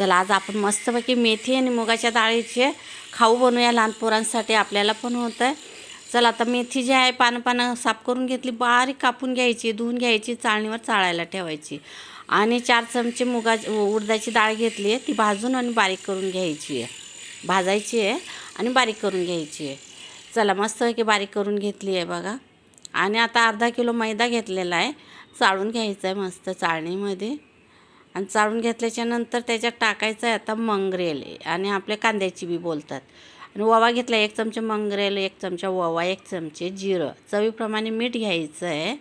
चला आज आपण मस्तपैकी मेथी आणि मुगाच्या डाळीचे खाऊ बनवूया. लहान पोरांसाठी आपल्याला पण होतं आहे चला आता मेथी जी आहे पानं पानं साफ करून घेतली. बारीक कापून घ्यायची धुवून घ्यायची चाळणीवर चाळायला ठेवायची. आणि चार चमचे मुगा उडदाची डाळ घेतली आहे. ती भाजून आणि बारीक करून घ्यायची आहे. भाजायची आहे आणि बारीक करून घ्यायची आहे. चला मस्तपैकी बारीक करून घेतली आहे बघा. आणि आता अर्धा किलो मैदा घेतलेला आहे. चाळून घ्यायचा आहे मस्त चाळणीमध्ये. आणि चाळून घेतल्याच्या नंतर त्याच्यात टाकायचं आहे आता मंगरेल आणि आपल्या कांद्याची बी बोलतात. आणि ओवा घेतला एक चमचे मंगरेल एक चमचा ओवा एक चमचे जिरं. चवीप्रमाणे मीठ घ्यायचं आहे.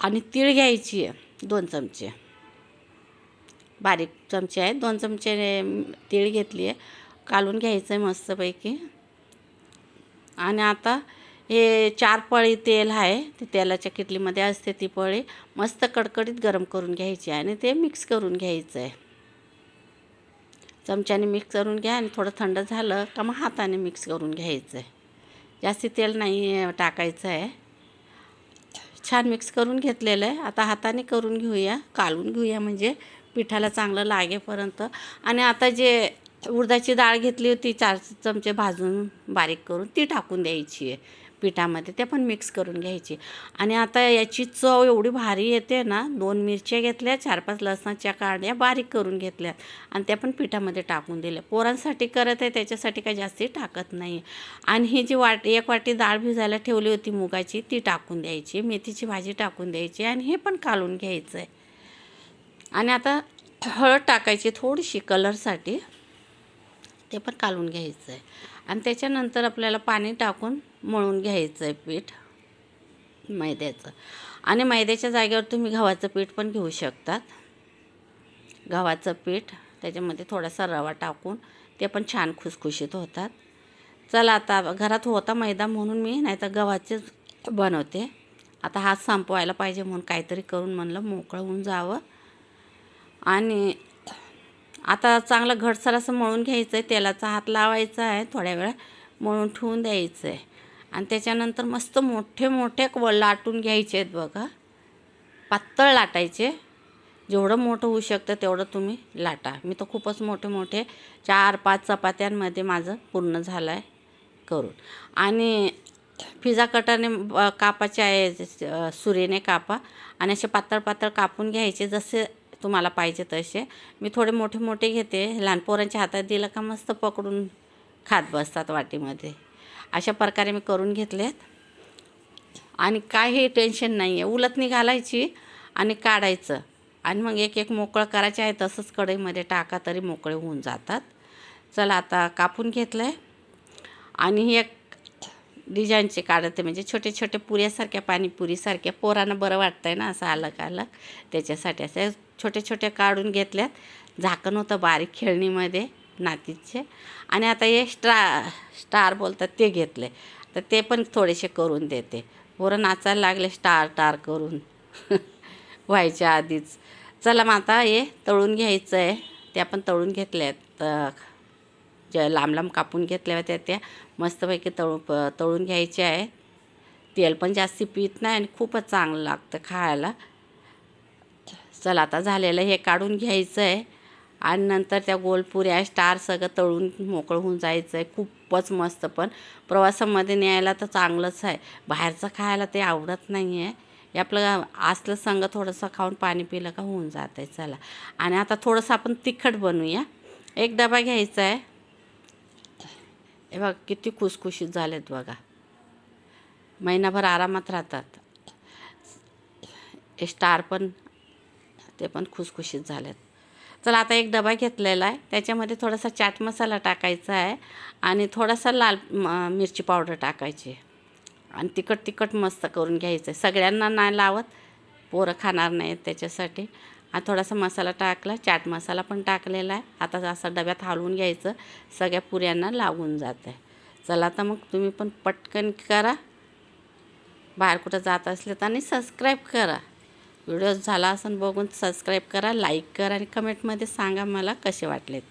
आणि तीळ घ्यायची आहे दोन चमचे. बारीक चमचे आहेत. दोन चमचे तीळ घेतली आहे. कालून घ्यायचं आहे मस्तपैकी. आणि आता हे चार पळी तेल आहे ते तेलाच्या किटलीमध्ये असते ती पळी. मस्त कडकडीत गरम करून घ्यायची आणि ते मिक्स करून घ्यायचं आहे. चमच्याने मिक्स करून घ्या आणि थोडं थंड झालं का मग हाताने मिक्स करून घ्यायचं आहे. जास्ती तेल नाही टाकायचं आहे. छान मिक्स करून घेतलेलं आहे. आता हाताने करून घेऊया कालून घेऊया म्हणजे पिठाला चांगलं लागेपर्यंत. आणि आता जे उडदाची डाळ घेतली होती चार चमचे भाजून बारीक करून ती टाकून द्यायची आहे पिठामध्ये ते पण मिक्स करून घ्यायची आणि आता याची चव एवढी भारी येते ना दोन मिरच्या घेतल्या चार पाच लसणाच्या काड्या बारीक करून घेतल्यात आणि त्या पण पिठामध्ये टाकून दिल्या. पोरांसाठी करत आहे त्याच्यासाठी काही जास्ती टाकत नाही. आणि ही जी वाट एक वाटी डाळ भिजायला ठेवली होती मुगाची ती टाकून द्यायची मेथीची भाजी टाकून द्यायची आणि हे पण कालून घ्यायचं आहे आणि आता हळद टाकायची थोडीशी कलरसाठी ते पण कालून घ्यायचं आहे आणि त्याच्यानंतर आपल्याला पाणी टाकून मळून घ्यायचं आहे पीठ मैद्याचं. आणि मैद्याच्या जागेवर तुम्ही गव्हाचं पीठ पण घेऊ शकतात. गव्हाचं पीठ त्याच्यामध्ये थोडासा रवा टाकून ते पण छान खुसखुशीत होतात. चला आता घरात होता मैदा म्हणून मी नाही तर गव्हाचेच बनवते. आता हात संपवायला पाहिजे म्हणून काहीतरी करून म्हणलं मोकळं होऊन जावं. आणि आता चांगलं घटसर असं मळून घ्यायचं आहे तेलाचा हात लावायचा आहे थोड्या वेळा मळून ठेवून द्यायचं आहे आणि त्याच्यानंतर मस्त मोठे मोठे व लाटून घ्यायचे आहेत बघा. पातळ लाटायचे. जेवढं मोठं होऊ शकतं तेवढं तुम्ही लाटा. मी तर खूपच मोठे मोठे चार पाच चपात्यांमध्ये माझं पूर्ण झालं आहे करून. आणि पिझ्झा कटाने कापाचे आहे सुरीने कापा. आणि असे पातळ पातळ कापून घ्यायचे. जसे तुम्हाला पाहिजे तसे. मी थोडे मोठे मोठे घेते. लहान पोरांच्या हातात दिलं का मस्त पकडून खात बसतात वाटीमध्ये. अशा प्रकारे मी करून घेतलेत. आणि काही टेन्शन नाही आहे उलटणी घालायची आणि काढायचं. आणि मग एक एक मोकळं करायचे आहे. तसंच कढईमध्ये टाका तरी मोकळे होऊन जातात. चला आता कापून घेतलं आहे आणि हे एक डिझाईनचे काढते म्हणजे छोटे छोटे पुऱ्यासारख्या पाणीपुरीसारख्या पोरांना बरं वाटतं आहे ना असं अलग अलग. त्याच्यासाठी असं छोटे छोटे काढून घेतल्यात. झाकण होतं बारीक खेळणीमध्ये नातीचे. आणि आता हे स्ट्रा स्टार बोलतात ते घेतले. तर ते पण थोडेसे करून देते. पोरं नाचायला लागले स्टार टार करून. व्हायच्या आधीच. चला मग आता हे तळून घ्यायचं आहे ते आपण तळून घेतल्यात. ज्या लांब लांब कापून घेतल्या होत्या त्या मस्तपैकी तळू प तळून घ्यायचे आहे. तेल पण जास्ती पित नाही आणि खूपच चांगलं लागतं खायला. चला आता झालेलं हे काढून घ्यायचं आहे. आणि नंतर त्या गोलपुऱ्या स्टार सगळं तळून मोकळं होऊन जायचं आहे. खूपच मस्त पण. प्रवासामध्ये न्यायला तर चांगलंच आहे. बाहेरचं खायला ते आवडत नाही आहे. हे आपलं असलं संग थोडंसं खाऊन पाणी पिलं का होऊन जातं आहे चला. आणि आता थोडंसं आपण तिखट बनवूया. एक डबा घ्यायचा आहे. हे बघा किती खुसखुशीत झालेत बघा. महिनाभर आरामात राहतात. स्टार पण ते पण खुसखुशीत झालेत. चला आता एक डबा घेतलेला आहे. त्याच्यामध्ये थोडासा चाट मसाला टाकायचा आहे आणि थोडासा लाल मिरची पावडर टाकायची आणि तिखट तिखट मस्त करून घ्यायचं आहे. सगळ्यांना नाही लावत पोरं खाणार नाहीत त्याच्यासाठी. आणि थोडासा मसाला टाकला चाट मसाला पण टाकलेला आहे. आता असा डब्यात हलवून घ्यायचं सगळ्या पुऱ्यांना लागून जात आहे चला आता मग तुम्ही पण पटकन करा. बाहेर कुठं जात असले तर आणि सबस्क्राईब करा. व्हिडिओ झाला असून बघून सबस्क्राईब करा लाईक करा आणि कमेंटमध्ये सांगा मला कसे वाटलेत.